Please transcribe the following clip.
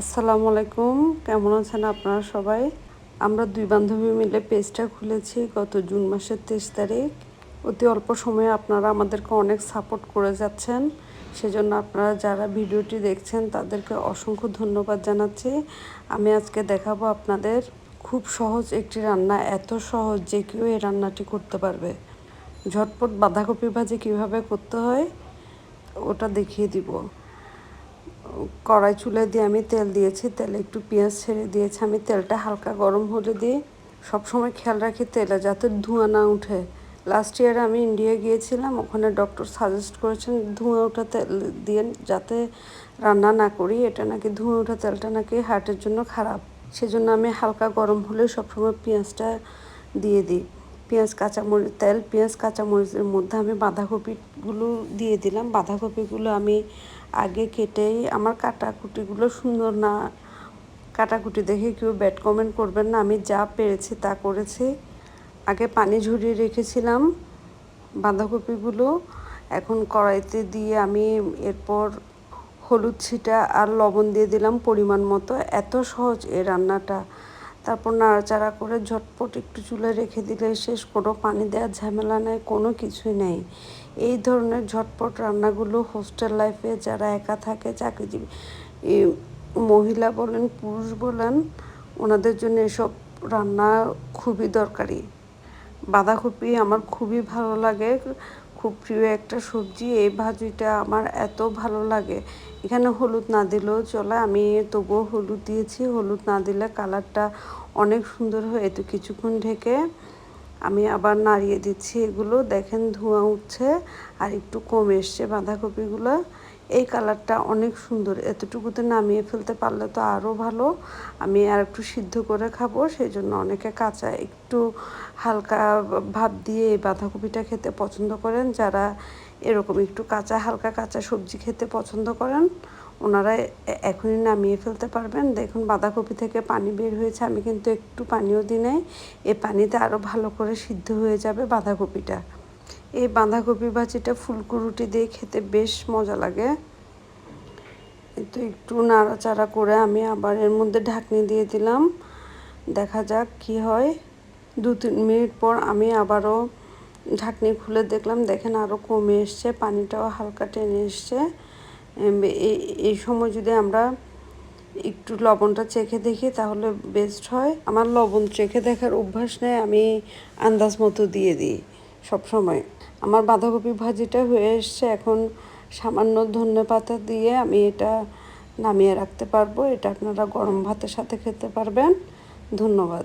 আসসালামু আলাইকুম। কেমন আছেন আপনারা সবাই? আমরা দুই বান্ধবী মিলে পেজটা খুলেছি গত জুন মাসের তেইশ তারিখ। অতি অল্প সময়ে আপনারা আমাদেরকে অনেক সাপোর্ট করে যাচ্ছেন। সেজন্য আপনারা যারা ভিডিওটি দেখছেন, তাদেরকে অসংখ্য ধন্যবাদ জানাচ্ছি। আমি আজকে দেখাবো আপনাদের খুব সহজ একটি রান্না, এত সহজ যে কেউ এই রান্নাটি করতে পারবে। ঝটপট বাঁধাকপি ভাজি কীভাবে করতে হয়, ওটা দেখিয়ে দিব। কড়াই চুলে দিয়ে আমি তেল দিয়েছি, তেলে একটু পেঁয়াজ ছেড়ে দিয়েছি। আমি তেলটা হালকা গরম হলে দিই সবসময় খেয়াল রাখি তেলে যাতে ধোঁয়া না উঠে। লাস্ট ইয়ারে আমি ইন্ডিয়া গিয়েছিলাম, ওখানে ডক্টর সাজেস্ট করেছেন ধোঁয়া ওঠা তেল দিয়ে যাতে রান্না না করি, এটা নাকি ধোঁয়া ওঠা তেলটা নাকি হার্টের জন্য খারাপ। সেজন্য আমি হালকা গরম হলে সবসময় পেঁয়াজটা দিয়ে দিই। পেঁয়াজ, কাঁচামরিচ, তেল, পেঁয়াজ, কাঁচামরিচের মধ্যে আমি বাঁধাকপিগুলো দিয়ে দিলাম। বাঁধাকপিগুলো আমি আগে কেটেই আমার কাটাকুটিগুলো সুন্দর না। কাটাকুটি দেখে কেউ ব্যাড কমেন্ট করবেন না, আমি যা পেরেছি তা করেছি। আগে পানি ঝরিয়ে রেখেছিলাম বাঁধাকপিগুলো। এখন কড়াইতে দিয়ে আমি এরপর হলুদ ছিটা আর লবণ দিয়ে দিলাম পরিমাণ মতো। এত সহজ এই রান্নাটা। তারপর নাড়াচাড়া করে ঝটপট একটু চুলে রেখে দিলে শেষ, কোনো পানি দেওয়ার ঝামেলা নেই, কোনো কিছুই নেই। এই ধরনের ঝটপট রান্নাগুলো হোস্টেল লাইফে যারা একা থাকে, চাকরিজীবী মহিলা বলেন, পুরুষ বলেন, ওনাদের জন্য এসব রান্না খুবই দরকারি। বাঁধাকপি আমার খুবই ভালো লাগে। খুব প্রিয় একটা সবজি। এই ভাজিটা আমার এত ভালো লাগে। এখানে হলুদ না দিলেও চলে। আমি তবুও হলুদ দিয়েছি। হলুদ না দিলে কালারটা অনেক সুন্দর হয়ে তো কিছুক্ষণ ঢেকে আমি আবার নাড়িয়ে দিচ্ছি এগুলো। দেখেন ধোঁয়া উঠছে আর একটু কম এসছে বাঁধাকপিগুলো। এই কালারটা অনেক সুন্দর। এতটুকুতে নামিয়ে ফেলতে পারলে তো আরও ভালো। আমি আর একটু সিদ্ধ করে খাব, সেই জন্য অনেকে কাঁচা একটু হালকা ভাব দিয়ে এই বাঁধাকপিটা খেতে পছন্দ করেন। যারা এরকম একটু কাঁচা, হালকা কাঁচা সবজি খেতে পছন্দ করেন, ওনারা এখনই নামিয়ে ফেলতে পারবেন। দেখুন, বাঁধাকপি থেকে পানি বের হয়েছে। আমি কিন্তু একটু পানিও দিই নাই। এ পানিতে আরও ভালো করে সিদ্ধ হয়ে যাবে বাঁধাকপিটা। এই বাঁধাকপি ভাজিটা ফুলকো রুটি দিয়ে খেতে বেশ মজা লাগে। তো একটু নাড়াচাড়া করে আমি আবার এর মধ্যে ঢাকনি দিয়ে দিলাম। দেখা যাক কি হয়। দু তিন মিনিট পর আমি আবারও ঢাকনি খুলে দেখলাম, দেখেন আরও কমে এসছে, পানিটাও হালকা টেনে এসছে। এই সময় যদি আমরা একটু লবণটা চেখে দেখি তাহলে বেস্ট হয়। আমার লবণ চেখে দেখার অভ্যাস নেই, আমি আন্দাজ মতো দিয়ে দিই। সব সময় আমার বাঁধাকপি ভাজিটা হয়ে এসছে, এখন সামান্য ধনে পাতা দিয়ে আমি এটা নামিয়ে রাখতে পারব। এটা আপনারা গরম ভাতের সাথে খেতে পারবেন। ধন্যবাদ।